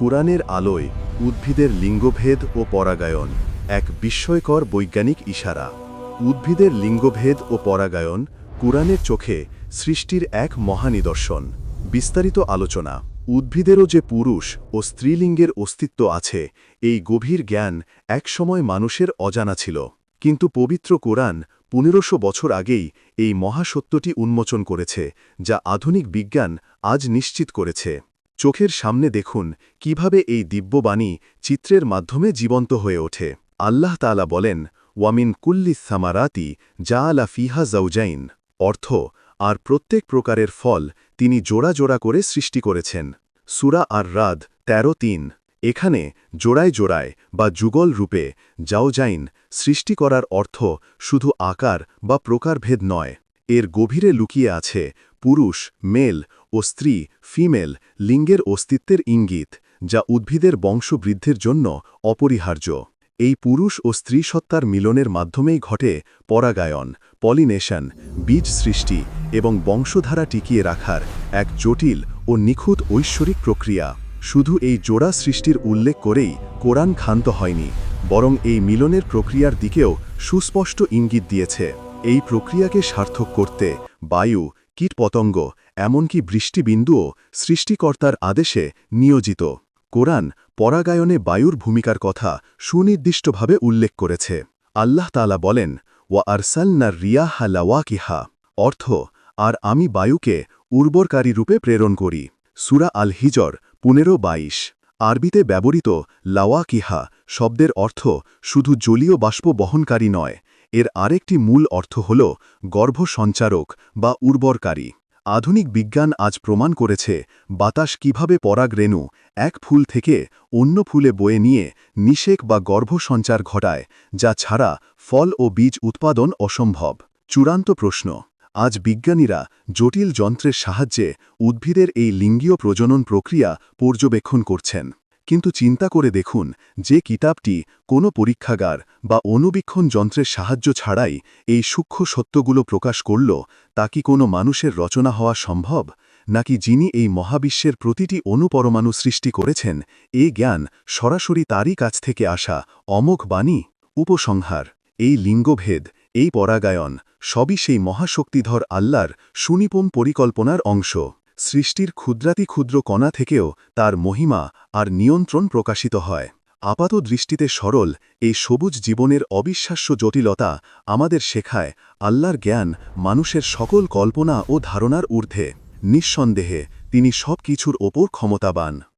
কুরআনের আলোয় উদ্ভিদের লিঙ্গভেদ ও পরাগায়ন, এক বিস্ময়কর বৈজ্ঞানিক ইশারা। উদ্ভিদের লিঙ্গভেদ ও পরাগায়ন কুরআনের চোখে সৃষ্টির এক মহানিদর্শন। বিস্তারিত আলোচনা। উদ্ভিদেরও যে পুরুষ ও স্ত্রীলিঙ্গের অস্তিত্ব আছে, এই গভীর জ্ঞান একসময় মানুষের অজানা ছিল। কিন্তু পবিত্র কোরআন পনেরোশো বছর আগেই এই মহাসত্যটি উন্মোচন করেছে, যা আধুনিক বিজ্ঞান আজ নিশ্চিত করেছে। চোখের সামনে দেখুন কীভাবে এই দিব্যবাণী চিত্রের মাধ্যমে জীবন্ত হয়ে ওঠে। আল্লাহ তালা বলেন, ওয়ামিন কুল্লি সামারাতি যা আলা ফিহা জাউজাইন অর্থ, আর প্রত্যেক প্রকারের ফল তিনি জোড়া জোড়া করে সৃষ্টি করেছেন। সুরা আর রাদ তেরো তিন। এখানে জোড়ায় জোড়ায় বা যুগল রূপে জাওজাইন সৃষ্টি করার অর্থ শুধু আকার বা প্রকারভেদ নয়। এর গভীরে লুকিয়ে আছে পুরুষ, মেল ও স্ত্রী, ফিমেল, লিঙ্গের অস্তিত্বের ইঙ্গিত, যা উদ্ভিদের বংশবৃদ্ধির জন্য অপরিহার্য। এই পুরুষ ও স্ত্রী সত্তার মিলনের মাধ্যমেই ঘটে পরাগায়ন, পলিনেশন, বীজ সৃষ্টি এবং বংশধারা টিকিয়ে রাখার এক জটিল ও নিখুঁত ঐশ্বরিক প্রক্রিয়া। শুধু এই জোড়া সৃষ্টির উল্লেখ করেই কোরআন ক্ষান্ত হয়নি, বরং এই মিলনের প্রক্রিয়ার দিকেও সুস্পষ্ট ইঙ্গিত দিয়েছে। এই প্রক্রিয়াকে সার্থক করতে বায়ু, কীটপতঙ্গ এমনকি বৃষ্টিবিন্দুও সৃষ্টিকর্তার আদেশে নিয়োজিত। কোরআন পরাগায়নে বায়ুর ভূমিকার কথা সুনির্দিষ্টভাবে উল্লেখ করেছে। আল্লাহ তালা বলেন, ওয়া আরসালনার রিয়াহা লাওয়াকিহা অর্থ, আর আমি বায়ুকে উর্বরকারী রূপে প্রেরণ করি। সুরা আল হিজর পনেরো বাইশ। আরবিতে ব্যবহৃত লাওয়াকিহা শব্দের অর্থ শুধু জলীয় বাষ্প বহনকারী নয়, এর আরেকটি মূল অর্থ হল গর্ভসঞ্চারক বা উর্বরকারী। আধুনিক বিজ্ঞান আজ প্রমাণ করেছে, বাতাস কীভাবে পরাগরেণু এক ফুল থেকে অন্য ফুলে বয়ে নিয়ে নিষেক বা গর্ভসঞ্চার ঘটায়, যা ছাড়া ফল ও বীজ উৎপাদন অসম্ভব। চূড়ান্ত প্রশ্ন। আজ বিজ্ঞানীরা জটিল যন্ত্রের সাহায্যে উদ্ভিদের এই লিঙ্গীয় প্রজনন প্রক্রিয়া পর্যবেক্ষণ করছেন। কিন্তু চিন্তা করে দেখুন যে কিতাবটি কোনো পরীক্ষাগার বা অনুবীক্ষণ যন্ত্রের সাহায্য ছাড়াই এই সূক্ষ্ম সত্যগুলো প্রকাশ করল, তা কি কোনো মানুষের রচনা হওয়া সম্ভব? নাকি যিনি এই মহাবিশ্বের প্রতিটি অনুপরমাণু সৃষ্টি করেছেন, এ জ্ঞান সরাসরি তারই কাছ থেকে আসা অমোঘ বাণী? উপসংহার, এই লিঙ্গভেদ, এই পরাগায়ন, সবই সেই মহাশক্তিধর আল্লাহর সুনিপুণ পরিকল্পনার অংশ। সৃষ্টির ক্ষুদ্রাতি ক্ষুদ্র কণা থেকেও তার মহিমা আর নিয়ন্ত্রণ প্রকাশিত হয়। আপাত দৃষ্টিতে সরল এই সবুজ জীবনের অবিশ্বাস্য জটিলতা আমাদের শেখায় আল্লাহর জ্ঞান, মানুষের সকল কল্পনা ও ধারণার ঊর্ধ্বে। নিঃসন্দেহে তিনি সব কিছুর ওপর ক্ষমতাবান।